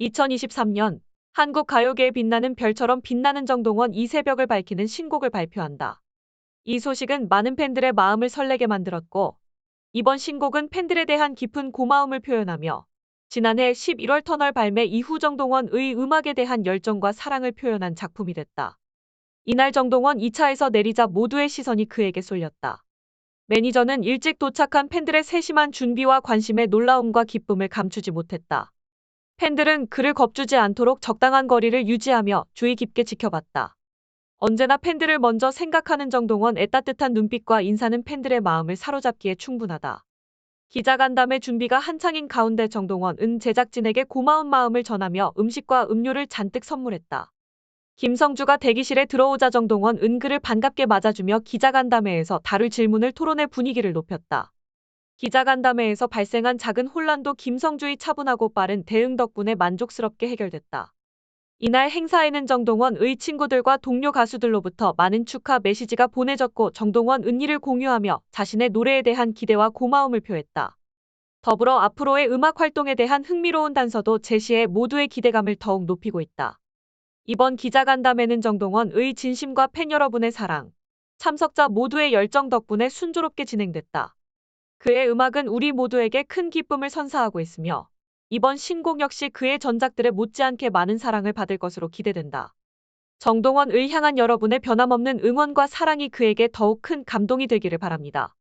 2023년 한국 가요계에 빛나는 별처럼 빛나는 정동원 이 새벽을 밝히는 신곡을 발표한다. 이 소식은 많은 팬들의 마음을 설레게 만들었고 이번 신곡은 팬들에 대한 깊은 고마움을 표현하며 지난해 11월 터널 발매 이후 정동원의 음악에 대한 열정과 사랑을 표현한 작품이 됐다. 이날 정동원 2차에서 내리자 모두의 시선이 그에게 쏠렸다. 매니저는 일찍 도착한 팬들의 세심한 준비와 관심에 놀라움과 기쁨을 감추지 못했다. 팬들은 그를 겁주지 않도록 적당한 거리를 유지하며 주의 깊게 지켜봤다. 언제나 팬들을 먼저 생각하는 정동원의 따뜻한 눈빛과 인사는 팬들의 마음을 사로잡기에 충분하다. 기자간담회 준비가 한창인 가운데 정동원은 제작진에게 고마운 마음을 전하며 음식과 음료를 잔뜩 선물했다. 김성주가 대기실에 들어오자 정동원은 그를 반갑게 맞아주며 기자간담회에서 다룰 질문을 토론해 분위기를 높였다. 기자간담회에서 발생한 작은 혼란도 김성주의 차분하고 빠른 대응 덕분에 만족스럽게 해결됐다. 이날 행사에는 정동원의 친구들과 동료 가수들로부터 많은 축하 메시지가 보내졌고 정동원 은희를 공유하며 자신의 노래에 대한 기대와 고마움을 표했다. 더불어 앞으로의 음악 활동에 대한 흥미로운 단서도 제시해 모두의 기대감을 더욱 높이고 있다. 이번 기자간담회는 정동원의 진심과 팬 여러분의 사랑, 참석자 모두의 열정 덕분에 순조롭게 진행됐다. 그의 음악은 우리 모두에게 큰 기쁨을 선사하고 있으며 이번 신곡 역시 그의 전작들에 못지않게 많은 사랑을 받을 것으로 기대된다. 정동원을 향한 여러분의 변함없는 응원과 사랑이 그에게 더욱 큰 감동이 되기를 바랍니다.